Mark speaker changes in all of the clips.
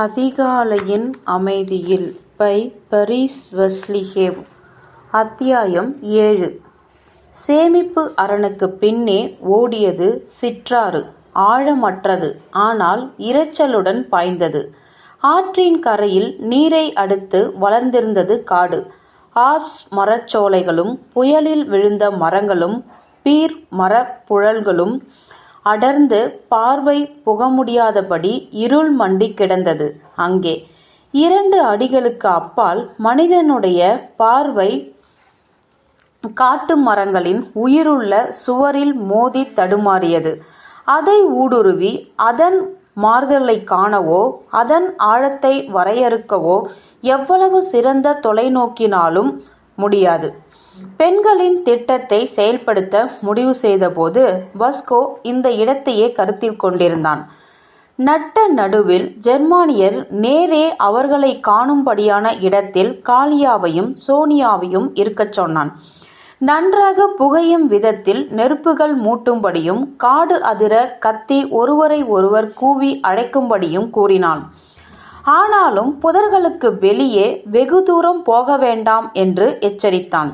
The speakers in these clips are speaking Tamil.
Speaker 1: அதிகாலையின் அமைதியில் பை பரீஸ் வெஸ்லிஹேவ் அத்தியாயம் ஏழு. சேமிப்பு அரணுக்குப் பின்னே ஓடியது சிற்றாறு. ஆழமற்றது ஆனால் இரைச்சலுடன் பாய்ந்தது. ஆற்றின் கரையில் நீரை அடுத்து வளர்ந்திருந்தது காடு. ஆப்ஸ் மரச்சோலைகளும் புயலில் விழுந்த மரங்களும் பீர் மரப்புழல்களும் புழல்களும் அடர்ந்து பார்வை புக முடியாதபடி இருள் மண்டி கிடந்தது அங்கே. இரண்டு அடிகளுக்கு அப்பால் மனிதனுடைய பார்வை காட்டு மரங்களின் உயிருள்ள சுவரில் மோதி தடுமாறியது. அதை ஊடுருவி அதன் மாறுதலைக் காணவோ அதன் ஆழத்தை வரையறுக்கவோ எவ்வளவு சிறந்த தொலைநோக்கினாலும் முடியாது. பெண்களின் திட்டத்தை செயல்படுத்த முடிவு செய்தபோது வஸ்கோ இந்த இடத்தையே கருத்தில் கொண்டிருந்தான். நட்ட நடுவில் ஜெர்மானியர் நேரே அவர்களை காணும்படியான இடத்தில் காலியாவையும் சோனியாவையும் இருக்கச் சொன்னான். நன்றாக புகையும் விதத்தில் நெருப்புகள் மூட்டும்படியும் காடு அதிர கத்தி ஒருவரை ஒருவர் கூவி அழைக்கும்படியும் கூறினான். ஆனாலும் புதர்களுக்கு வெளியே வெகு தூரம் போக வேண்டாம் என்று எச்சரித்தான்.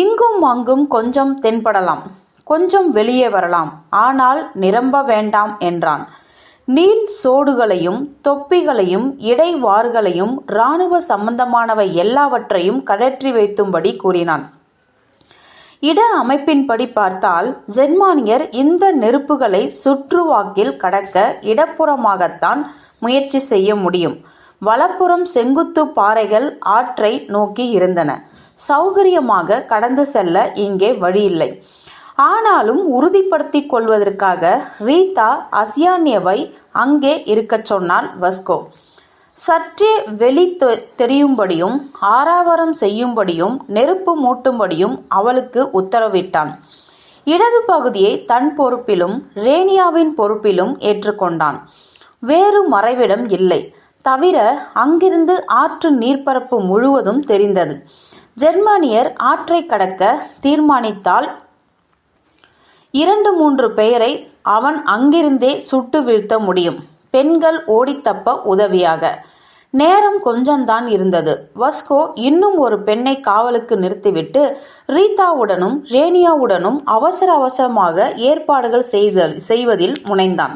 Speaker 1: இங்கும் அங்கும் கொஞ்சம் தென்படலாம் கொஞ்சம் வெளியே வரலாம். ஆனால் நிரம்ப வேண்டாம் என்றான். நீல் சோடுகளையும் தொப்பிகளையும் இடைவாறுகளையும் இராணுவ சம்பந்தமானவை எல்லாவற்றையும் கடற்றி வைத்தும்படி கூறினான். இட அமைப்பின்படி பார்த்தால் ஜெர்மானியர் இந்த நெருப்புகளை சுற்றுவாக்கில் கடக்க இடப்புறமாகத்தான் முயற்சி செய்ய முடியும். வலப்புறம் செங்குத்து பாறைகள் ஆற்றை நோக்கி இருந்தன. சௌகரியமாக கடந்து செல்ல இங்கே வழியில்லை. ஆனாலும் உறுதிப்படுத்தி கொள்வதற்காக ரீதா அசியானியவை அங்கே இருக்கச் சொன்னாள் வஸ்கோ. சற்றே வெளி தெரியும்படியும் ஆறாவரம் செய்யும்படியும் நெருப்பு மூட்டும்படியும் அவளுக்கு உத்தரவிட்டான். இடது பகுதியை தன் பொறுப்பிலும் ரேனியாவின் பொறுப்பிலும் ஏற்றுக்கொண்டான். வேறு மறைவிடம் இல்லை. தவிர அங்கிருந்து ஆற்று நீர்ப்பரப்பு முழுவதும் தெரிந்தது. ஜெர்மானியர் ஆற்றை கடக்க தீர்மானித்தால் இரண்டு மூன்று பெயரை அவன் அங்கிருந்தே சுட்டு வீழ்த்த முடியும். பெண்கள் ஓடித்தப்ப உதவியாக. நேரம் கொஞ்சம்தான் இருந்தது. வஸ்கோ இன்னும் ஒரு பெண்ணை காவலுக்கு நிறுத்திவிட்டு ரீதாவுடனும் ரேனியாவுடனும் அவசர அவசரமாக ஏற்பாடுகள் செய்தல் செய்வதில் முனைந்தான்.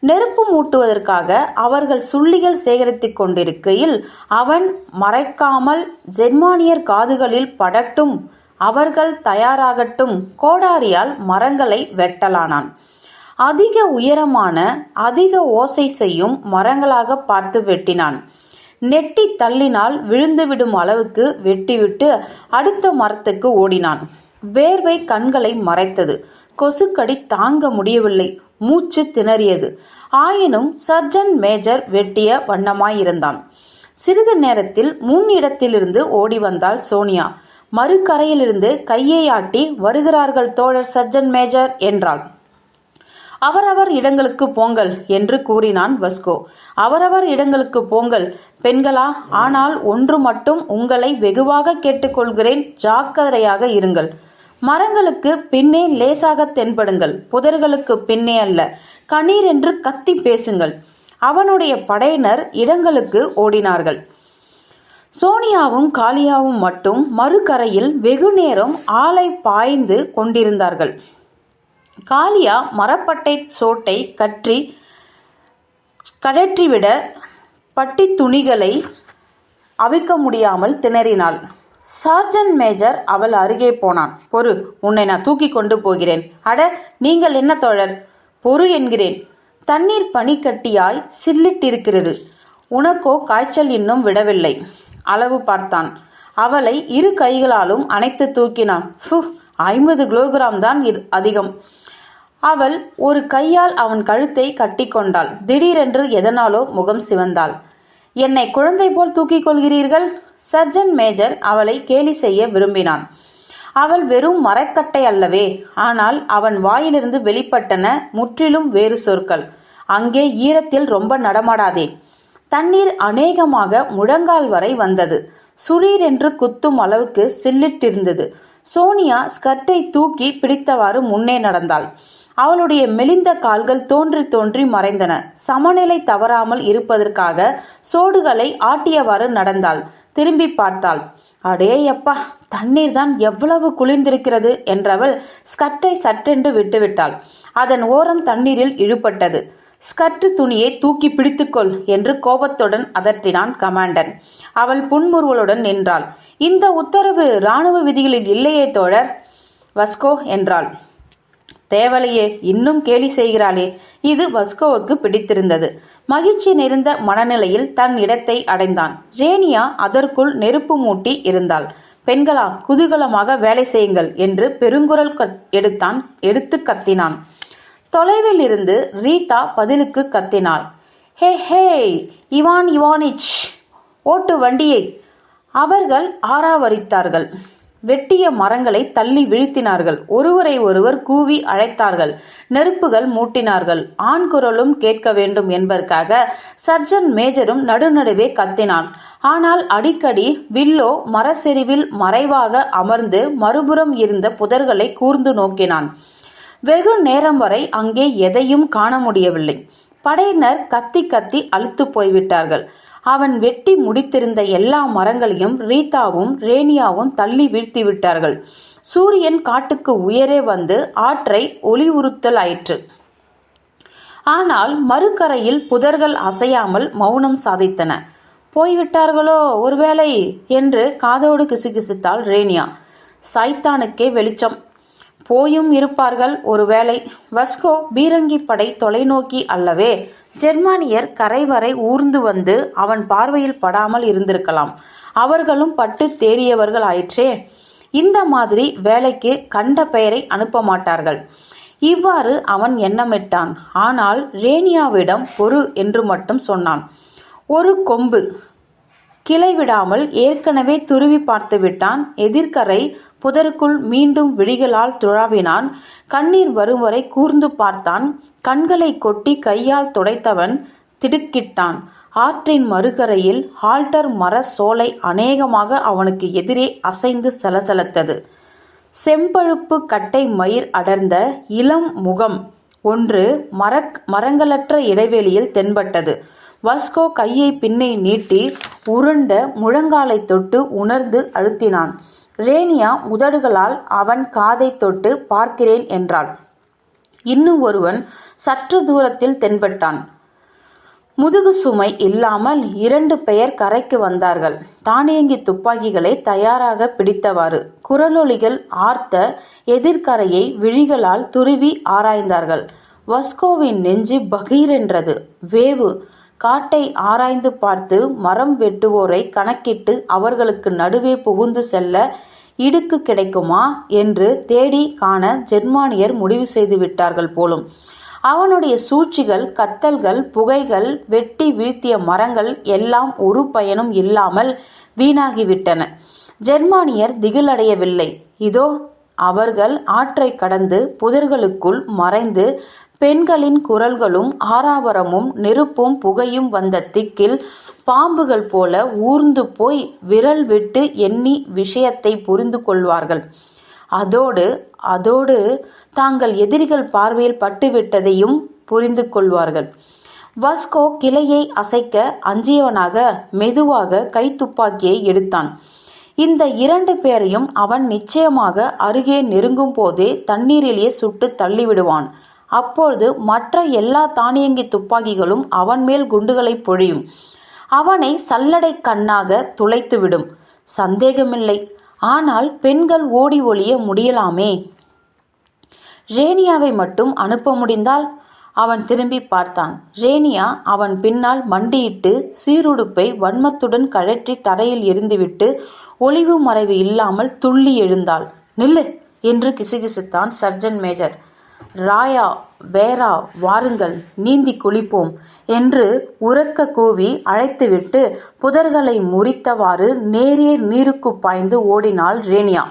Speaker 1: நெருப்பு மூட்டுவதற்காக அவர்கள் சுள்ளிகள் சேகரித்துக் கொண்டிருக்கையில் அவன் மறைக்காமல் ஜெர்மானியர் காதுகளில் படட்டும் அவர்கள் தயாராகட்டும் கோடாரியால் மரங்களை வெட்டலானான். அதிக உயரமான அதிக ஓசை செய்யும் மரங்களாக பார்த்து வெட்டினான். நெட்டி தள்ளினால் விழுந்துவிடும் அளவுக்கு வெட்டிவிட்டு அடுத்த மரத்துக்கு ஓடினான். வேர்வை கண்களை மறைத்தது. கொசுக்கடி தாங்க முடியவில்லை. மூச்சு திணறியது. ஆயினும் சர்ஜன் மேஜர் வெட்டிய வண்ணமாயிருந்தான். சிறிது நேரத்தில் முன் இடத்திலிருந்து ஓடி வந்தாள் சோனியா. மறுக்கரையிலிருந்து கையை ஆட்டி வருகிறார்கள் தோழர் சர்ஜன் மேஜர் என்றாள். அவரவர் இடங்களுக்கு போங்கள் என்று கூறினான் வஸ்கோ. அவரவர் இடங்களுக்கு போங்கள். பெண்களா ஆனால் ஒன்று மட்டும் உங்களை வெகுவாக கேட்டுக்கொள்கிறேன். ஜாக்கிரதையாக இருங்கள். மரங்களுக்கு பின்னே லேசாக தென்படுங்கள். புதர்களுக்கு பின்னே அல்ல. கணீர் என்று கத்தி பேசுங்கள். அவனுடைய படையினர் இடங்களுக்கு ஓடினார்கள். சோனியாவும் காளியாவும் மட்டும் மறுகரையில் வெகுநேரம் ஆலை பாய்ந்து கொண்டிருந்தார்கள். காளியா மரப்பட்டை சோட்டை கற்றி கடற்றிவிட பட்டி துணிகளை அவிக்க முடியாமல் திணறினாள். சார்ஜன் மேஜர் அவள் அருகே போனான். பொறு உன்னை நான் தூக்கி கொண்டு போகிறேன். அட நீங்கள் என்ன தோழர்? பொறு என்கிறேன். தண்ணீர் பனிக்கட்டியாய் சில்லிட்டிருக்கிறது. உனக்கோ காய்ச்சல் இன்னும் விடவில்லை. அளவு பார்த்தான். அவளை இரு கைகளாலும் அணைத்து தூக்கினான். ஃபு ஐம்பது கிலோகிராம் தான் அதிகம். அவள் ஒரு கையால் அவன் கழுத்தை கட்டிக்கொண்டாள். திடீரென்று எதனாலோ முகம் சிவந்தாள். என்னை குழந்தை போல் தூக்கிக் கொள்கிறீர்கள்? சர்ஜன் மேஜர் அவளை கேலி செய்ய விரும்பினான். அவள் வெறும் மரக்கட்டை அல்லவே ஆனால் அவன் வாயிலிருந்து வெளிப்பட்டன முற்றிலும் வேறு சொற்கள். அங்கே ஈரத்தில் ரொம்ப நடமாடாதே. தண்ணீர் அநேகமாக முழங்கால் வரை வந்தது. சுரீர் என்று குத்தும் அளவுக்கு சில்லிட்டிருந்தது. சோனியா ஸ்கர்ட்டை தூக்கி பிடித்தவாறு முன்னே நடந்தாள். அவளுடைய மெலிந்த கால்கள் தோன்றி தோன்றி மறைந்தன. சமநிலை தவறாமல் இருப்பதற்காக சோடுகளை ஆட்டியவாறு நடந்தாள். திரும்பி பார்த்தாள். அடேயப்பா தண்ணீர் தான் எவ்வளவு குளிர்ந்திருக்கிறது என்றவள் ஸ்கர்ட்டை சட்டென்று விட்டுவிட்டாள். அதன் ஓரம் தண்ணீரில் இழுபட்டது. ஸ்கர்ட் துணியை தூக்கி பிடித்துக்கொள் என்று கோபத்துடன் அதட்டினான் கமாண்டர். அவள் புன்முறுவலுடன் நின்றாள். இந்த உத்தரவு இராணுவ விதிகளில் இல்லையே தோழர் வஸ்கோ என்றாள். தேவலையே இன்னும் கேலி செய்கிறாளே. இது வஸ்கோவுக்கு பிடித்திருந்தது. மகிழ்ச்சி நிறைந்த மனநிலையில் தன் இடத்தை அடைந்தான். ரேனியா அதற்குள் நெருப்பு மூட்டி இருந்தாள். பெண்களா குதூகலமாக வேலை செய்யுங்கள் என்று பெருங்குரல் கத்- எடுத்தான் எடுத்து கத்தினான். தொலைவில் இருந்து ரீதா பதிலுக்கு கத்தினாள். ஹே ஹே இவான் இவானிச் ஓட்டு வண்டியை. அவர்கள் ஆராவரித்தார்கள். வெட்டிய மரங்களை தள்ளி வீழ்த்தினார்கள். ஒருவரை ஒருவர் கூவி அழைத்தார்கள். நெருப்புகள் மூட்டினார்கள். ஆண் குரலும் கேட்க வேண்டும் என்பதற்காக சர்ஜன் மேஜரும் நடுநடுவே கத்தினான். ஆனால் அடிக்கடி வில்லோ மரச்செறிவில் மறைவாக அமர்ந்து மறுபுறம் இருந்த புதர்களை கூர்ந்து நோக்கினான். வெகு நேரம் வரை அங்கே எதையும் காண முடியவில்லை. படையினர் கத்தி கத்தி அழுத்து போய்விட்டார்கள். அவன் வெட்டி முடித்திருந்த எல்லா மரங்களையும் ரீதாவும் ரேனியாவும் தள்ளி வீழ்த்தி விட்டார்கள். சூரியன் காட்டுக்கு உயரே வந்து ஆற்றை ஒளிவுறுத்தல் ஆயிற்று. ஆனால் மறுகரையில் புதர்கள் அசையாமல் மௌனம் சாதித்தன. போய்விட்டார்களோ ஒருவேளை? என்று காதோடு கிசுகிசுத்தாள் ரேனியா. சைத்தானுக்கே வெளிச்சம். போயும் இருப்பார்கள் ஒருவேளை. வஸ்கோ பீரங்கி படை தொலைநோக்கி அல்லவே ஜெர்மானியர் கரை வரை ஊர்ந்து வந்து அவன் பார்வையில் படாமல் இருந்திருக்கலாம். அவர்களும் பட்டு தேறியவர்கள் ஆயிற்றே. இந்த மாதிரி வேலைக்கு கண்ட பெயரை அனுப்ப மாட்டார்கள். இவ்வாறு அவன் எண்ணமிட்டான். ஆனால் ரேனியாவிடம் பொறு என்று மட்டும் சொன்னான். ஒரு கொம்பு கிளை விடாமல் ஏற்கனவே துருவி பார்த்து விட்டான் எதிர்க்கரை புதருக்குள் மீண்டும் விழிகளால் துழாவினான். கண்ணீர் வரும் வரை கூர்ந்து பார்த்தான். கண்களை கொட்டி கையால் துடைத்தவன் திடுக்கிட்டான். ஆற்றின் மறுகரையில் ஹால்டர் மர சோலை அநேகமாக அவனுக்கு எதிரே அசைந்து சலசலத்தது. செம்பழுப்பு கட்டை மயிர் அடர்ந்த இளம் முகம் ஒன்று மரக் மரங்களற்ற இடைவெளியில் தென்பட்டது. வஸ்கோ கையை பின்னே நீட்டி உருண்ட முழங்காலை தொட்டு உணர்ந்து அழுத்தினான். ரேனியா உதடுகளால் அவன் காதை தொட்டு பார்க்கிறேன் என்றாள். இன்னும் ஒருவன் சற்று தூரத்தில் தென்பட்டான். முதுகு சுமை இல்லாமல் இரண்டு பெயர் கரைக்கு வந்தார்கள். தானியங்கி துப்பாக்கிகளை தயாராக பிடித்தவாறு குரலொலிகள் ஆர்த்த எதிர்கரையை விழிகளால் துருவி ஆராய்ந்தார்கள். வஸ்கோவின் நெஞ்சு பகீரென்றது. வேவு காட்டை ஆராய்ந்து பார்த்து மரம் வெட்டுவோரை கணக்கிட்டு அவர்களுக்கு நடுவே புகுந்து செல்ல இடுக்கு கிடைக்குமா என்று தேடி காண ஜெர்மானியர் முடிவு செய்து விட்டார்கள் போலும். அவனுடைய சூழ்ச்சிகள் கத்தல்கள் புகைகள் வெட்டி வீழ்த்திய மரங்கள் எல்லாம் ஒரு பயனும் இல்லாமல் வீணாகிவிட்டன. ஜெர்மானியர் திகிலடையவில்லை. இதோ அவர்கள் ஆற்றை கடந்து புதர்களுக்குள் மறைந்து பெண்களின் குரல்களும் ஆரவாரமும் நெருப்பும் புகையும் வந்த திக்கில் பாம்புகள் போல ஊர்ந்து போய் விரல் விட்டு எண்ணி விஷயத்தை புரிந்து கொள்வார்கள். அதோடு அதோடு தாங்கள் எதிரிகள் பார்வையில் பட்டுவிட்டதையும் புரிந்து கொள்வார்கள். வாஸ்கோ கிளையை அசைக்க அஞ்சியவனாக மெதுவாக கைத்துப்பாக்கியை எடுத்தான். இந்த இரண்டு பேரையும் அவன் நிச்சயமாக அருகே நெருங்கும் போதே தண்ணீரிலேயே சுட்டு தள்ளிவிடுவான். அப்பொழுது மற்ற எல்லா தானியங்கி துப்பாக்கிகளும் அவன் மேல் குண்டுகளை பொழியும். அவனை சல்லடை கண்ணாக துளைத்துவிடும். சந்தேகமில்லை. ஆனால் பெண்கள் ஓடி ஒளிய முடியலாமே? ரேனியாவை மட்டும் அனுப்ப முடிந்தால்? அவன் திரும்பி பார்த்தான். ரேனியா அவன் பின்னால் மண்டியிட்டு சீருடுப்பை வன்மத்துடன் கழற்றி தரையில் எரிந்துவிட்டு ஒளிவு மறைவு இல்லாமல் துள்ளி எழுந்தாள். நில்லு! என்று கிசுகிசுத்தான் சர்ஜன் மேஜர். ராயா வேரா வாருங்கள் நீந்தி குளிப்போம் என்று உரக்க கூவி அழைத்துவிட்டு புதர்களை முறித்தவாறு நேரே நீருக்கு பாய்ந்து ஓடினாள் ரேனியா.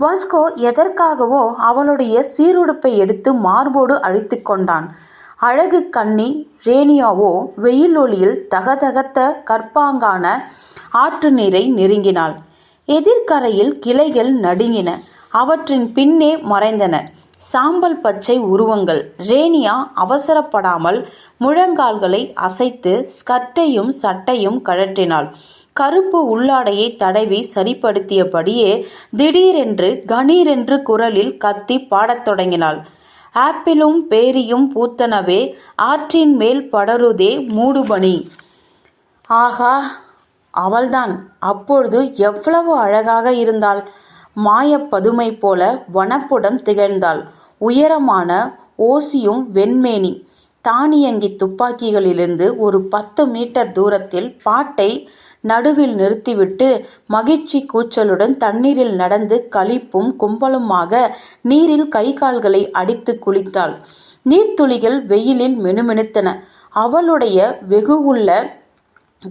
Speaker 1: வாஸ்கோ எதற்காகவோ அவளுடைய சீருடுப்பை எடுத்து மார்போடு அழித்து கொண்டான். அழகு கண்ணி ரேனியாவோ வெயில் ஒளியில் தகதகத்த கற்பாங்கான ஆற்று நீரை நெருங்கினாள். எதிர்கரையில் கிளைகள் நடுங்கின. அவற்றின் பின்னே மறைந்தன. சாம்பல் பச்சை உருவங்கள். ரேனியா அவசரப்படாமல் முழங்கால்களை அசைத்து ஸ்கர்ட்டையும் சட்டையும் கழற்றினாள். கருப்பு உள்ளாடையை தடவி சரிப்படுத்தியபடியே திடீரென்று கணீரென்று குரலில் கத்தி பாடத் தொடங்கினாள். ஆப்பிளும் பேரியும் பூத்தனவே ஆற்றின் மேல் படருதே மூடுபனி. ஆகா அவள்தான். அப்பொழுது எவ்வளவு அழகாக இருந்தாள். மாயப் பதுமை போல வனப்புடன் திகழ்ந்தாள். உயரமான ஓசியும் வெண்மேனி. தானியங்கி துப்பாக்கிகளிலிருந்து ஒரு பத்து மீட்டர் தூரத்தில் பாட்டை நடுவில் நிறுத்திவிட்டு மகிழ்ச்சி கூச்சலுடன் தண்ணீரில் நடந்து களிப்பும் கும்பலுமாக நீரில் கை கால்களை அடித்து குளித்தாள். நீர்த்துளிகள் வெயிலில் மினுமினுத்தன. அவளுடைய வெகுவுள்ள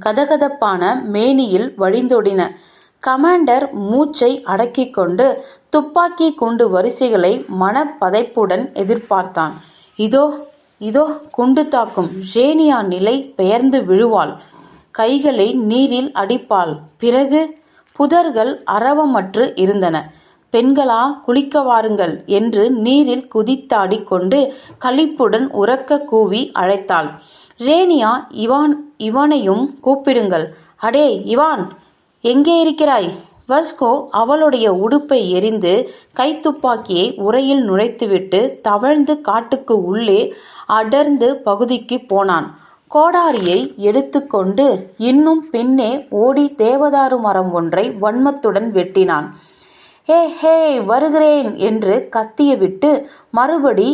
Speaker 1: கதகதப்பான மேனியில் வழிந்தொடின. கமாண்டர் மூச்சை அடக்கிக் கொண்டு துப்பாக்கி குண்டு வரிசைகளை மனப்பதைப்புடன் எதிர்பார்த்தான். இதோ இதோ குண்டு தாக்கும் ரேனியா நிலை பெயர்ந்து விழுவாள். கைகளை நீரில் அடிப்பாள். பிறகு புதர்கள் அரவமற்று இருந்தன. பெண்களா குளிக்க வாருங்கள் என்று நீரில் குதித்தாடிக் கொண்டு களிப்புடன் உறக்க கூவி அழைத்தாள். ரேனியா இவான் இவனையும் கூப்பிடுங்கள். அடே இவான்! எங்கே இருக்கிறாய்? வஸ்கோ அவளுடைய உடுப்பை எரிந்து கைத்துப்பாக்கியை உரையில் நுழைத்துவிட்டு தவழ்ந்து காட்டுக்கு உள்ளே அடர்ந்து பகுதிக்கு போனான். கோடாரியை எடுத்துக்கொண்டு இன்னும் பின்னே ஓடி தேவதாரு மரம் ஒன்றை வன்மத்துடன் வெட்டினான். ஹே ஹே வருகிறேன் என்று கத்தியவிட்டு மறுபடி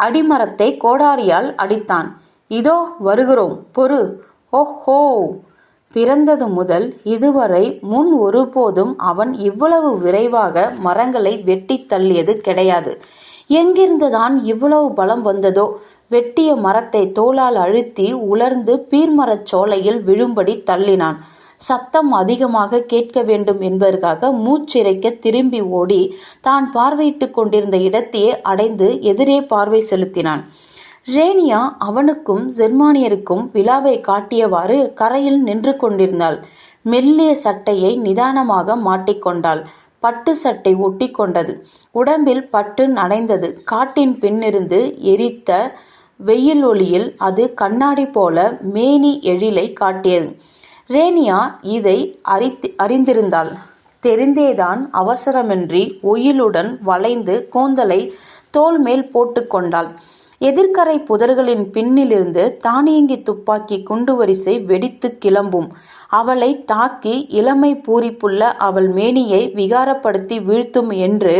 Speaker 1: அடிமரத்தை கோடாரியால் அடித்தான். இதோ வருகிறோம் பொறு. ஓஹோ! பிறந்தது முதல் இதுவரை முன் ஒருபோதும் அவன் இவ்வளவு விரைவாக மரங்களை வெட்டித் தள்ளியது கிடையாது. எங்கிருந்துதான் இவ்வளவு பலம் வந்ததோ? வெட்டிய மரத்தை தோளால் அழுத்தி உலர்ந்து பீர்மரச் சோலையில் விழும்படி தள்ளினான். சத்தம் அதிகமாக கேட்க வேண்டும் என்பதற்காக மூச்சிறைக்க திரும்பி ஓடி தான் பார்வையிட்டுக் கொண்டிருந்த இடத்தையே அடைந்து எதிரே பார்வை செலுத்தினான். ரேனியா அவனுக்கும் ஜெர்மானியருக்கும் விழாவை காட்டியவாறு கரையில் நின்று கொண்டிருந்தாள். மெல்லிய சட்டையை நிதானமாக மாட்டிக்கொண்டாள் பட்டு சட்டை ஒட்டி கொண்டது. உடம்பில் பட்டு நனைந்தது. காட்டின் பின்னிருந்து எரித்த வெயில் ஒளியில் அது கண்ணாடி போல மேனி எழிலை காட்டியது. ரேனியா இதை அறித்து அறிந்திருந்தாள். தெரிந்தேதான் அவசரமின்றி ஒயிலுடன் வளைந்து கூந்தலை தோல் மேல் போட்டுக்கொண்டாள் எதிர்க்கரை புதர்களின் பின்னிலிருந்து தானியங்கி துப்பாக்கி குண்டுவரிசை வெடித்து கிளம்பும். அவளை தாக்கி இளமை பூரிப்புள்ள அவள் மேனியை விகாரப்படுத்தி வீழ்த்தும் என்று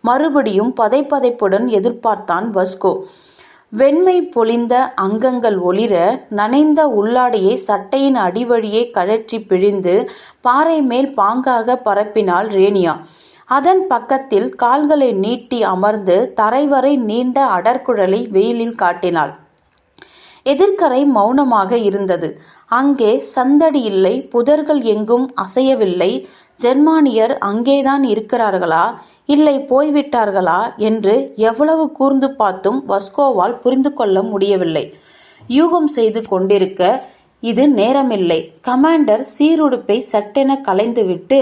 Speaker 1: மறுபடியும் பதைப்பதைப்புடன் எதிர்பார்த்தான் வஸ்கோ. வெண்மை பொலிந்த அங்கங்கள் ஒளிர நனைந்த உள்ளாடையை சட்டையின் அடிவழியே கழற்றி பிழிந்து பாறை மேல் பாங்காக பரப்பினாள் ரேனியா. அதன் பக்கத்தில் கால்களை நீட்டி அமர்ந்து தரைவரை நீண்ட அடர்குழலை வெயிலில் காட்டினாள். எதிர்க்கரை மௌனமாக இருந்தது. அங்கே சந்தடி இல்லை புதர்கள் எங்கும் அசையவில்லை. ஜெர்மானியர் அங்கேதான் இருக்கிறார்களா? இல்லை போய்விட்டார்களா? என்று எவ்வளவு கூர்ந்து பார்த்தும் வஸ்கோவால் புரிந்து கொள்ள முடியவில்லை. யூகம் செய்து கொண்டிருக்க இது நேரமில்லை. கமாண்டர் சீருடுப்பை சட்டென கலைந்துவிட்டு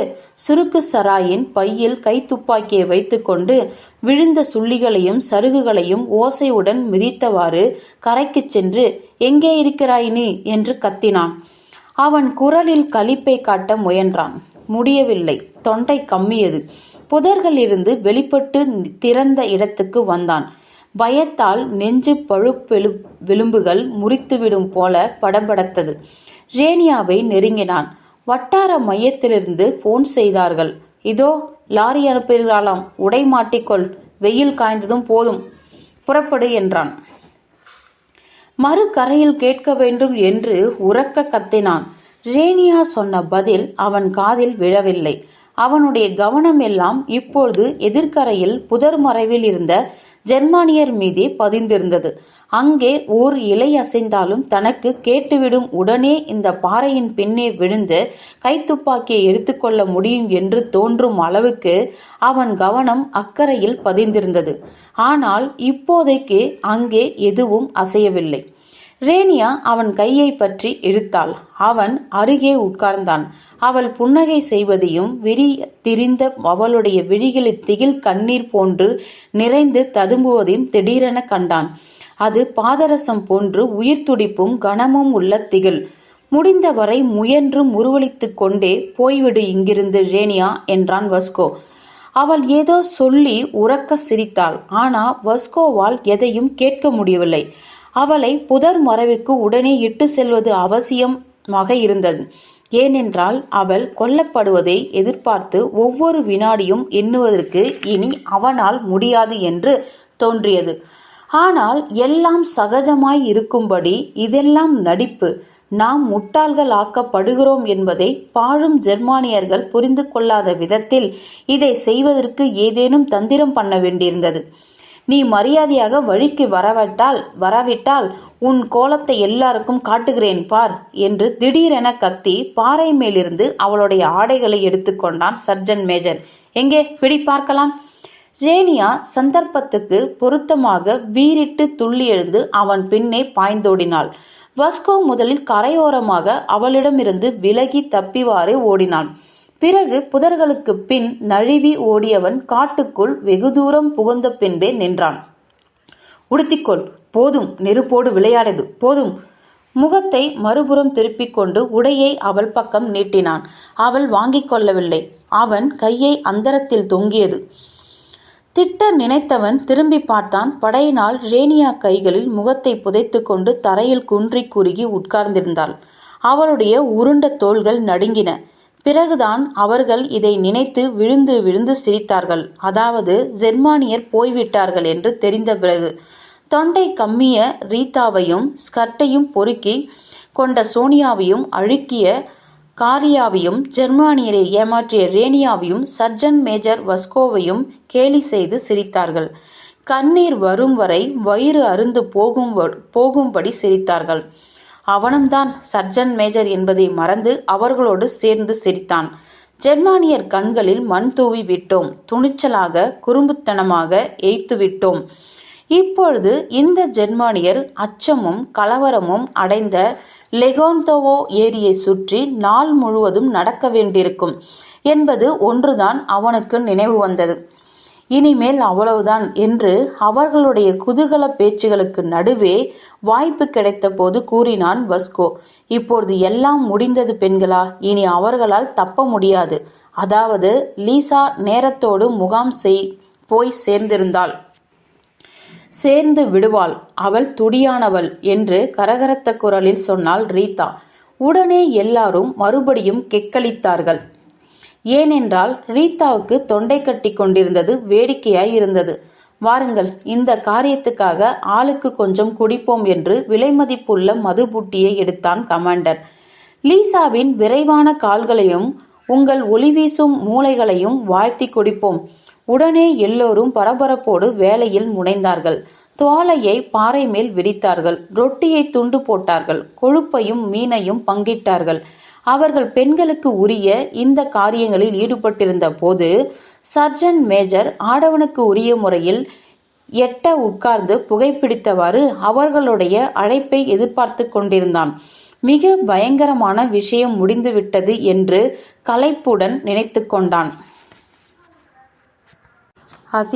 Speaker 1: சுருக்கு சராயின் பையில் கைத்துப்பாக்கியை வைத்துக்கொண்டு விழுந்த சுள்ளிகளையும் சருகுகளையும் ஓசையுடன் மிதித்தவாறு கரைக்குச் சென்று எங்கே இருக்கிறாய் நீ? என்று கத்தினான். அவன் குரலில் களிப்பை காட்ட முயன்றான். முடியவில்லை. தொண்டை கம்மியது. புதர்களிலிருந்து வெளிப்பட்டு திறந்த இடத்துக்கு வந்தான். பயத்தால் நெஞ்சு பழுப்பெலு விளிம்புகள் முறித்துவிடும் போல படபடத்தது. ரேனியாவை நெருங்கினான். வட்டார மையத்திலிருந்து போன் செய்தார்கள். இதோ லாரி அனுப்புகிறாளாம். உடை மாட்டிக்கொள். வெயில் காய்ந்ததும் போதும். புறப்படு என்றான். மறு கரையில் கேட்க வேண்டும் என்று உறக்க கத்தினான். ரேனியா சொன்ன பதில் அவன் காதில் விழவில்லை. அவனுடைய கவனம் எல்லாம் இப்பொழுது எதிர்க்கரையில் புதர் மறைவில் இருந்த ஜெர்மானியர் மீதே பதிந்திருந்தது. அங்கே ஓர் இலை அசைந்தாலும் தனக்கு கேட்டுவிடும் உடனே இந்த பாறையின் பின்னே விழுந்து கைத்துப்பாக்கியை எடுத்துக்கொள்ள முடியும் என்று தோன்றும் அளவுக்கு அவன் கவனம் அக்கறையில் பதிந்திருந்தது. ஆனால் இப்போதைக்கு அங்கே எதுவும் அசையவில்லை. ரேனியா அவன் கையை பற்றி இழுத்தாள். அவன் அருகே உட்கார்ந்தான். அவள் புன்னகை செய்வதையும் விரி திரிந்த அவளுடைய விழிகளில் திகில் கண்ணீர் போன்று நிறைந்து ததும்புவதையும் திடீரென கண்டான். அது பாதரசம் போன்று உயிர் துடிப்பும் கனமும் உள்ள திகில். முடிந்தவரை முயன்று முருவளித்து கொண்டே போய்விடு இங்கிருந்து ரேனியா என்றான் வஸ்கோ. அவள் ஏதோ சொல்லி உறக்க சிரித்தாள். ஆனா வஸ்கோவால் எதையும் கேட்க முடியவில்லை. அவளை புதர் மறைவுக்கு உடனே இட்டு செல்வது அவசியமாக இருந்தது. ஏனென்றால் அவள் கொல்லப்படுவதை எதிர்பார்த்து ஒவ்வொரு வினாடியும் எண்ணுவதற்கு இனி அவனால் முடியாது என்று தோன்றியது. ஆனால் எல்லாம் சகஜமாய் இருக்கும்படி இதெல்லாம் நடிப்பு. நாம் முட்டாள்கள் ஆக்கப்படுகிறோம் என்பதை பாழும் ஜெர்மானியர்கள் புரிந்து கொள்ளாத விதத்தில் இதை செய்வதற்கு ஏதேனும் தந்திரம் பண்ண வேண்டியிருந்தது. நீ மரியாதையாக வழிக்கு வரவிட்டால் வரவிட்டால் உன் கோலத்தை எல்லாருக்கும் காட்டுகிறேன் பார் என்று திடீரென கத்தி பாறை மேலிருந்து அவளுடைய ஆடைகளை எடுத்துக்கொண்டான் சர்ஜன் மேஜர். எங்கே? பிடி பார்க்கலாம். ஜேனியா சந்தர்ப்பத்துக்கு பொருத்தமாக வீறிட்டு துள்ளி எழுந்து அவன் பின்னே பாய்ந்தோடினாள். வஸ்கோ முதலில் கரையோரமாக அவளிடமிருந்து விலகி தப்பிவாறு ஓடினான். பிறகு புதர்களுக்கு பின் நழுவி ஓடியவன் காட்டுக்குள் வெகு தூரம் புகுந்த பின்பே நின்றான். உடுத்திக்கொள். போதும். நெருப்போடு விளையாடது. போதும். முகத்தை மறுபுறம் திருப்பிக் கொண்டு உடையை அவள் பக்கம் நீட்டினான். அவள் வாங்கிக் கொள்ளவில்லை. அவன் கையை அந்தரத்தில் தொங்கியது. திட்ட நினைத்தவன் திரும்பி பார்த்தான். படையினால் ரேனியா கைகளில் முகத்தை புதைத்து கொண்டு தரையில் குன்றி குறுகி உட்கார்ந்திருந்தாள். அவளுடைய உருண்ட தோள்கள் நடுங்கின. பிறகுதான் அவர்கள் இதை நினைத்து விழுந்து விழுந்து சிரித்தார்கள். அதாவது ஜெர்மானியர் போய்விட்டார்கள் என்று தெரிந்த பிறகு தொண்டை கம்மிய ரீதாவையும் ஸ்கர்ட்டையும் பொறுக்கி கொண்ட சோனியாவையும் அழுக்கிய காரியாவையும் ஜெர்மானியரை ஏமாற்றிய ரேனியாவையும் சர்ஜன் மேஜர் வஸ்கோவையும் கேலி செய்து சிரித்தார்கள். கண்ணீர் வரும் வரை வயிறு அருந்து போகும் போகும்படி சிரித்தார்கள். அவனும்தான் சர்ஜன் மேஜர் என்பதை மறந்து அவர்களோடு சேர்ந்து சிரித்தான். ஜெர்மானியர் கண்களில் மண் தூவி விட்டோம். துணிச்சலாக குறும்புத்தனமாக எய்த்து விட்டோம். இப்பொழுது இந்த ஜெர்மானியர் அச்சமும் கலவரமும் அடைந்த லெகோன்தோவோ ஏரியை சுற்றி நாள் முழுவதும் நடக்க வேண்டியிருக்கும் என்பது ஒன்றுதான் அவனுக்கு நினைவு வந்தது. இனிமேல் அவ்வளவுதான் என்று அவர்களுடைய குதூகல பேச்சுகளுக்கு நடுவே வாய்ப்பு கிடைத்த போது கூறினான் வஸ்கோ இப்பொழுது எல்லாம் முடிந்தது பெண்களா? இனி அவர்களால் தப்ப முடியாது. அதாவது லீசா நேரத்தோடு முகாம் செய் போய் சேர்ந்திருந்தாள். சேர்ந்து விடுவாள். அவள் துடியானவள் என்று கரகரத்த குரலில் சொன்னாள் ரீதா. உடனே எல்லாரும் மறுபடியும் கெக்களித்தார்கள். ஏனென்றால் ரீதாவுக்கு தொண்டை கட்டி கொண்டிருந்தது வேடிக்கையாய் இருந்தது. வாருங்கள் இந்த காரியத்துக்காக ஆளுக்கு கொஞ்சம் குடிப்போம் என்று விலைமதிப்புள்ள மதுபுட்டியை எடுத்தான் கமாண்டர். லீசாவின் விரைவான கால்களையும் உங்கள் ஒளிவீசும் மூளைகளையும் வாழ்த்தி குடிப்போம். உடனே எல்லோரும் பரபரப்போடு வேலையில் முனைந்தார்கள். துவாலையை பாறை மேல் விரித்தார்கள். ரொட்டியை துண்டு போட்டார்கள். கொழுப்பையும் மீனையும் பங்கிட்டார்கள். அவர்கள் பெண்களுக்கு உரிய இந்த காரியங்களில் ஈடுபட்டிருந்த போது சர்ஜன் மேஜர் ஆடவனுக்கு உரிய முறையில் எட்ட உட்கார்ந்து புகைப்பிடித்தவாறு அவர்களுடைய அழைப்பை எதிர்பார்த்து கொண்டிருந்தான். மிக பயங்கரமான விஷயம் முடிந்துவிட்டது என்று களைப்புடன் நினைத்து கொண்டான். அதி